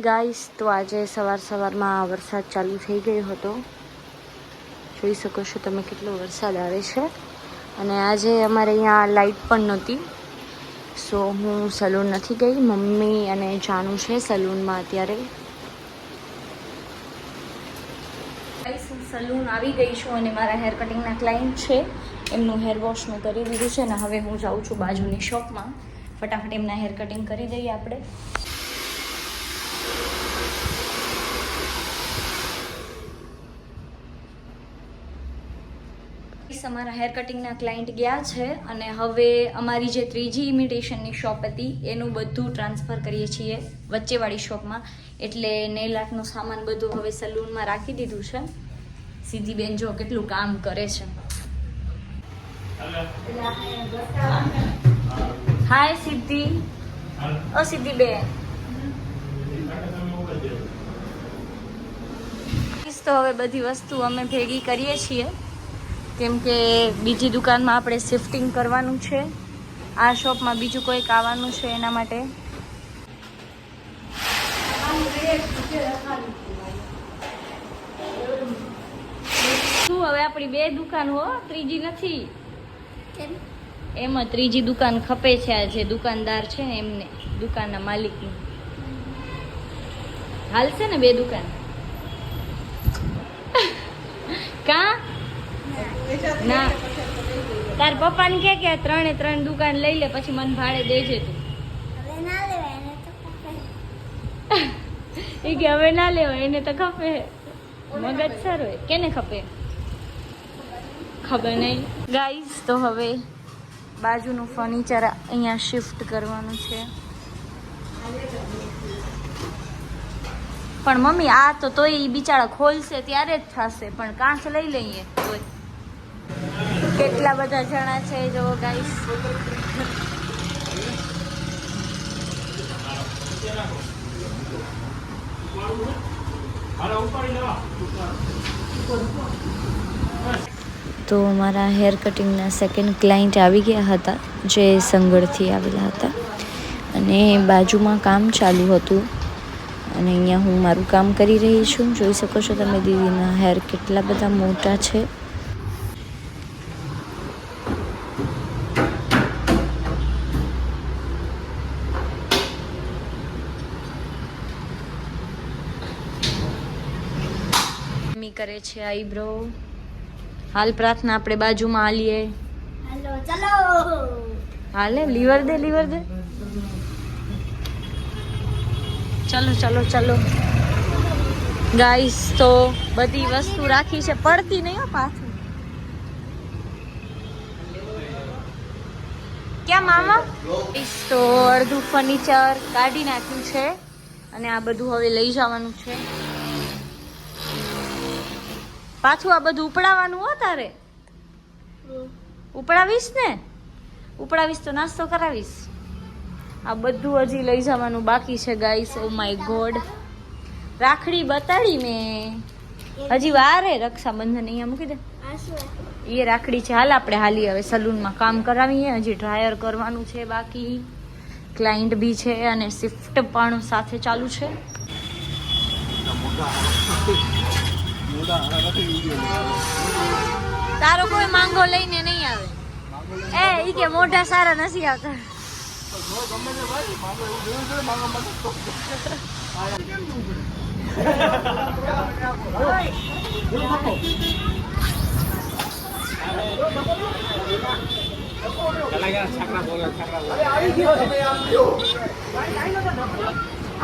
Guys, તો આજે સવાર સવારમાં વરસાદ ચાલુ થઈ ગયો હતો. જોઈ શકો છો તમે કેટલો વરસાદ આવે છે. અને આજે અમારે અહીંયા લાઇટ પણ નહોતી. સો હું સલૂન નથી ગઈ. મમ્મી અને જાનું છે સલૂનમાં અત્યારે. હું સલૂન આવી ગઈ છું અને મારા હેર કટિંગના ક્લાયન્ટ છે. એમનું હેર વોશ મેં કરી દીધું છે ને હવે હું જાઉં છું બાજુની શોપમાં ફટાફટ એમના હેર કટિંગ કરી દઈએ આપણે. ગાઈસ, અમારા હેર કટિંગના ક્લાયન્ટ ગયા છે અને હવે અમારી જે ત્રીજી ઇમિટેશનની શોપ હતી એનું બધું ટ્રાન્સફર કરીએ છીએ વચ્ચેવાળી શોપમાં એટલે નેલ આર્ટનો સામાન બધું હવે સલૂનમાં રાખી દીધું છે. સીધી બેન જો કેટલું કામ કરે છે. હાય સિદ્ધિ. ઓ સિદ્ધિ બેન. તો હવે બધી વસ્તુ અમે ભેગી કરીએ છીએ. કેમ કે બીજી દુકાનમાં આપણે શિફ્ટિંગ કરવાનું છે. આ શોપમાં બીજું કોઈક આવવાનું છે એના માટે. શું હવે આપણી બે દુકાન હો? ત્રીજી નથી? એમાં ત્રીજી દુકાન ખપે છે આ જે દુકાનદાર છે ને એમને દુકાનના માલિકની. હાલશે ને બે દુકાન? કા? ના. તાર પપ્પાને કે કે ત્રણે ત્રણ દુકાન લઈ લે પછી મને ભાડે દેજે તું. એ કે હવે ના લેવાય એને તો ખપે. મગજ સર હોય. કેને ખપે? ખબર નહીં. ગાઈઝ તો હવે બાજુનું ફર્નિચર અહીંયા શિફ્ટ કરવાનું છે. પણ મમ્મી આ તો તોય બિચારા ખોલશે ત્યારે જ થશે. પણ કાંચ લઈ લઈએ. તોય. કેટલા બધા જણા છે જો ગાઈસ તો મારા હેર કટિંગના સેકન્ડ ક્લાયન્ટ આવી ગયા હતા, જે સંગળથી આવેલા હતા. અને બાજુમાં કામ ચાલુ હતું. અને અહીંયા હું મારું કામ કરી રહી છું. જોઈ શકો છો તમે દીદીના હેર કેટલા બધા મોટા છે. છે આઈબ્રો હાલ પ્રાર્થના આપણે બાજુમાં હાલીએ. હાલો ચલો. હાલે લીવર દે લીવર દે. ચલો ચલો ચલો. ગાઈસ તો બધી વસ્તુ રાખી છે પડતી નહીં હો પાછું. ક્યાં મામા? તો અડધું ફર્નિચર કાઢી નાખ્યું છે. અને આ બધું હવે લઈ જવાનું છે. પાછું આ બધું ઉપડાવવાનું હો તારે? ઉપડાવીશ ને? ઉપડાવીશ તો નાસ્તો કરાવીશ. આ બધું હજી લઈ જવાનું બાકી છે ગાઈસ ઓ માય ગોડ રાખડી બતાડી મેં. હજી વાર રક્ષાબંધન અહીંયા મૂકી દે. એ રાખડી છે. હાલ આપણે હાલી હવે સલૂનમાં કામ કરાવીએ. હજી ડ્રાયર કરવાનું છે બાકી. ક્લાયન્ટ બી છે અને શિફ્ટ પણ સાથે ચાલુ છે. તારો કોઈ માંગો લઈને નહીં આવે. એ, ઈ કે મોઢા સારા નથી આવતા.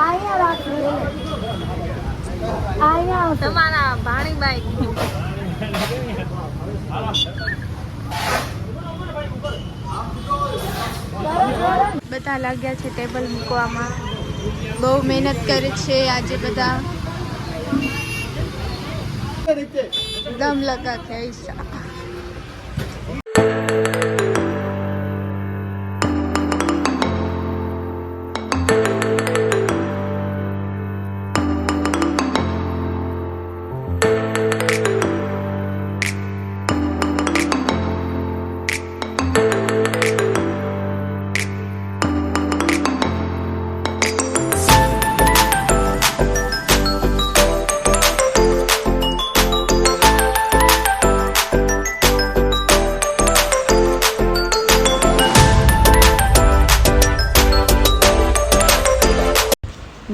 આયા રાખો. તમારા ભાણીબાઈ બધા લાગ્યા છે ટેબલ મૂકવામાં. બહુ મહેનત કરે છે આજે બધા. દમ લગા કે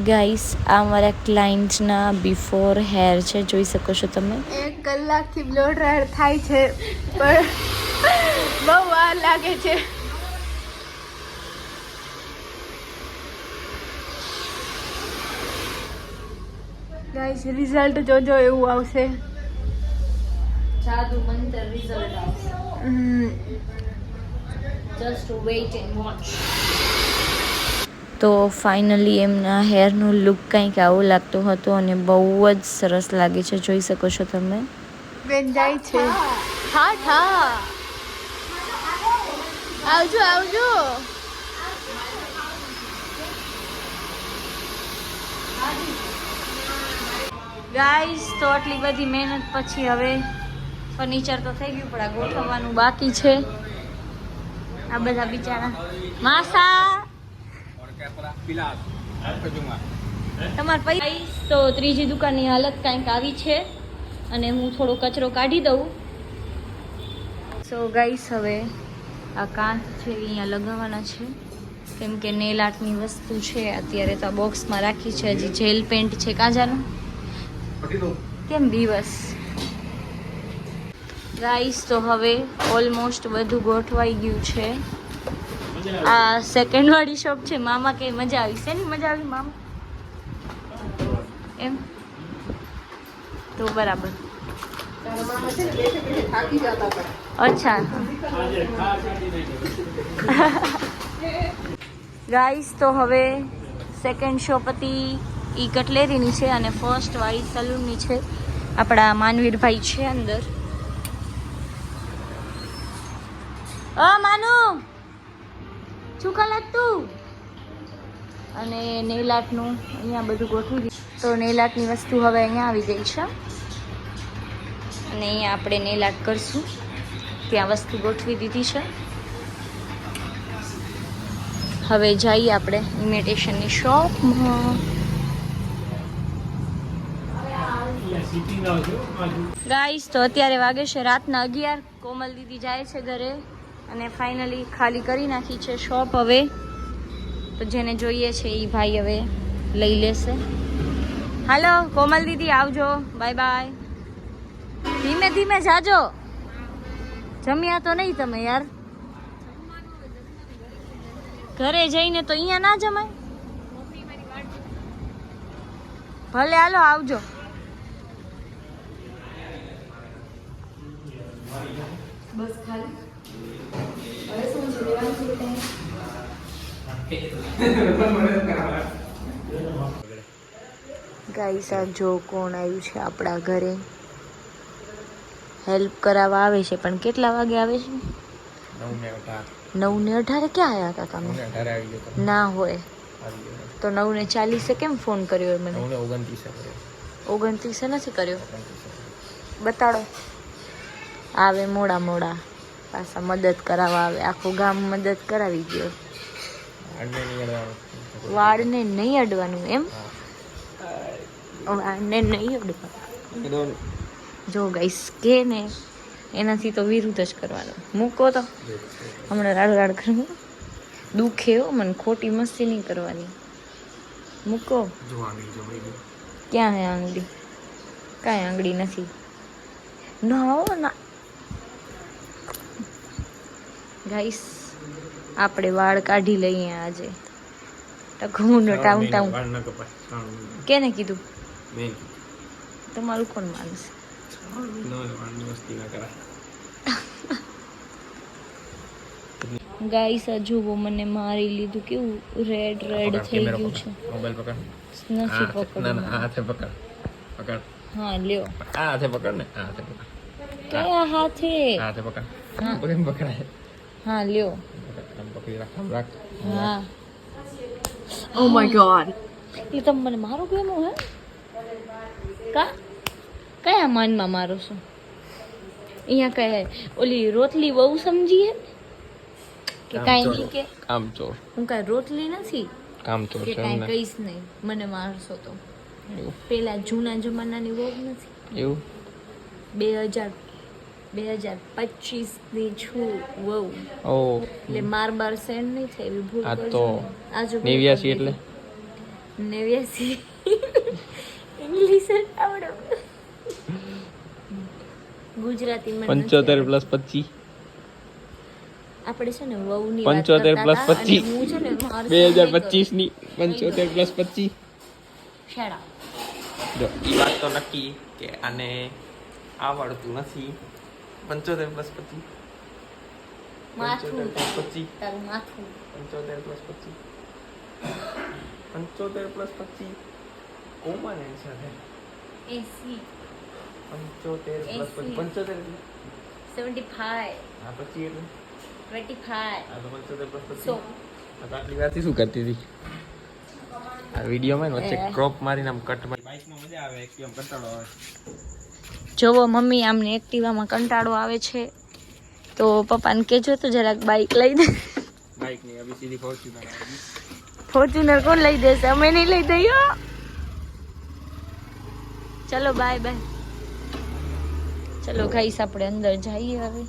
ગાઈસ આ મારા ક્લાયન્ટના બિફોર હેર છે જોઈ શકો છો તમે. એક કલાકથી બ્લો ડ્રાયર થાય છે પણ બહુ વાર લાગે છે. ગાઈસ રિઝલ્ટ જોજો એવું આવશે. જાદુ મંતર રિઝલ્ટ આવશે. Hmm, just wait and watch તો ફાઇનલી એમના હેરનો લુક કંઈક આવો લાગતો હતો અને બહુ જ સરસ લાગે છે. જોઈ શકો છો તમે. બેન જાય છે. હા હા. આવજો આવજો. ગાઈસ તો આટલી બધી મહેનત પછી હવે ફર્નિચર તો થઈ ગયું પણ આ ગોઠવવાનું બાકી છે. આ બધા બિચારા. માસા! તમાર પૈસા તો ત્રીજી દુકાનની હાલત કાંઈક આવી છે અને હું થોડો કચરો કાઢી દઉં. સો ગાઈસ હવે આ કાંચ છે એ અહીંયા લગાવવાના છે. કેમ કે નેલ આર્ટની વસ્તુ છે અત્યારે તો આ બોક્સમાં રાખી છે હજી જેલ પેન્ટ છે કાંજાનું. કેમ દિવસ? ગાઈસ તો હવે ઓલમોસ્ટ બધું ગોઠવાઈ ગયું છે. આ સેકન્ડ વાળી શોપ છે. મામા કે મજા આવી. છે ને મજા આવી, મામા? એમ? તો બરાબર. અચ્છા. ગાઈસ તો હવે સેકન્ડ શોપ હતી ઈ કટલેરીની છે અને ફર્સ્ટ વાળી સલૂનની છે. આપણા માનવીરભાઈ છે અંદર. અ, માનુ! શું કલર તું અને નેલ આર્ટનું અહીંયા બધું ગોઠવી દીધું. તો નેલ આર્ટની વસ્તુ હવે અહીંયા આવી ગઈ છે. અને અહીંયા આપણે નેલ આર્ટ કરશું. ત્યાં વસ્તુ ગોઠવી દીધી છે. હવે જઈએ આપણે ઇમિટેશનની શોપમાં ગાઈસ તો અત્યારે વાગે છે રાતના અગિયાર. કોમલ દીદી જાય છે ઘરે. અને ફાઇનલી ખાલી કરી નાખી છે શોપ હવે. તો જેને જોઈએ છે એ ભાઈ હવે લઈ લેશે. હાલો, કોમલ દીદી, આવજો. બાય બાય ધીમે ધીમે જાજો. જમ્યા તો નહીં તમે યાર. ઘરે જઈને તો અહીંયા ના જમાય. ભલે, હાલો, આવજો. બસ ખાલી. ગાઈસ આ જો કોણ આવ્યું છે આપણા ઘરે. હેલ્પ કરાવવા આવે છે પણ કેટલા વાગે આવે છે? નવ ને અઢારે ક્યાં આવ્યા હતા તમે? ના હોય. તો નવ ને ચાલીસે કેમ ફોન કર્યો મને? ઓગણત્રીસે નથી કર્યો. બતાડો. આવે મોડા મોડા. પાછા મદદ કરાવવા આવે. આખું ગામ મદદ કરાવી ગયો. વાળને નહીં અડવાનું એમ? વાળને નહીં અડવાનું. જો ગાઈસ કે ને એનાથી તો વિરુદ્ધ જ કરવાનું. મૂકો તો. હમણાં રાડ રાડ કરવું દુખે હો મને ખોટી મસ્તી નહીં કરવાની. મૂકો. ક્યાં હે આંગળી? કાંઈ આંગળી નથી. ના હો ના. ગાઈસ આપણે વાળ કાઢી લઈએ આજે. ટકમુનો ટાઉન ટાઉન. કેને કીધું? તમારું કોણ માનશે? ગાઈસ જુઓ મને મારી લીધું કેવું રેડ રેડ થઈ ગયું છે. મોબાઈલ પકડ. નથી ના ના હાથે પકડ. પકડ. હા લ્યો. આ હાથે પકડ ને આ હાથે પકડ. કયા હાથે? હાથે પકડ. હા. પકડાય. હા લ્યો. પકડ, રાખ આમ રાખ હા ઓ માય ગોડ એ તમે મને મારો કેમો હે કા કયા માનમાં મારો છું અહીંયા કહે ઓલી રોટલી બહુ સમજીએ કે કાંઈ નહીં કે કામ ચોર હું કાંઈ રોટલી નથી કામ ચોર કે છે કાંઈ કહીશ નહીં મને મારશો તો પેલા જૂના જમાનાની વહુ નથી એવું બે હજાર બે હજાર પચીસની છું. વહુ એટલે માર બાર સેન્ડ નહીં થાય એવી ભૂલ આ કરજો. આજે નેવ્યાસી એટલે? નેવ્યાસી. ઇંગ્લિશ જ આવડે. પંચોતેર પ્લસ પચીસ. આપણે છે ને વહુની પંચોતેર પચીસ. બે હજાર પચીસની પંચોતેર પ્લસ પચીસ. જો એ વાત તો નક્કી કે આને આવડતું નથી. પંચોતેર પ્લસ પચીસ. પંચોતેર પ્લસ પચીસ. પંચોતેર પ્લસ પચીસ. કોમન એન્સર છે એસી. પંચોતેર પ્લસ પચીસ. પંચોતેર સેવન્ટી ફાઈવ આ પછી એટલે? ટ્વેન્ટી ફાઈવ આ તો પંચોતેર પ્લસ પચીસ. આટલી વાતથી શું કરતી હતી? આ વિડીયોમાં માં વચ્ચે ક્રોપ મારીને આમ કટ મારી બાઇકમાં મજા આવે એકદમ કંટાળો આવે. જોવો મમ્મી આમને એક્ટિવામાં કંટાળો આવે છે. તો પપ્પાને કહેજો તો જરાક બાઇક લઈ દે. બાઇકની અભી સીધી ફોર્ચ્યુનર ફોર્ચ્યુનર કોણ લઈ દેશે? અમે નહીં લઈ દઈએ. ચલો બાય બાય ચલો ગાઈસ આપણે અંદર જઈએ હવે.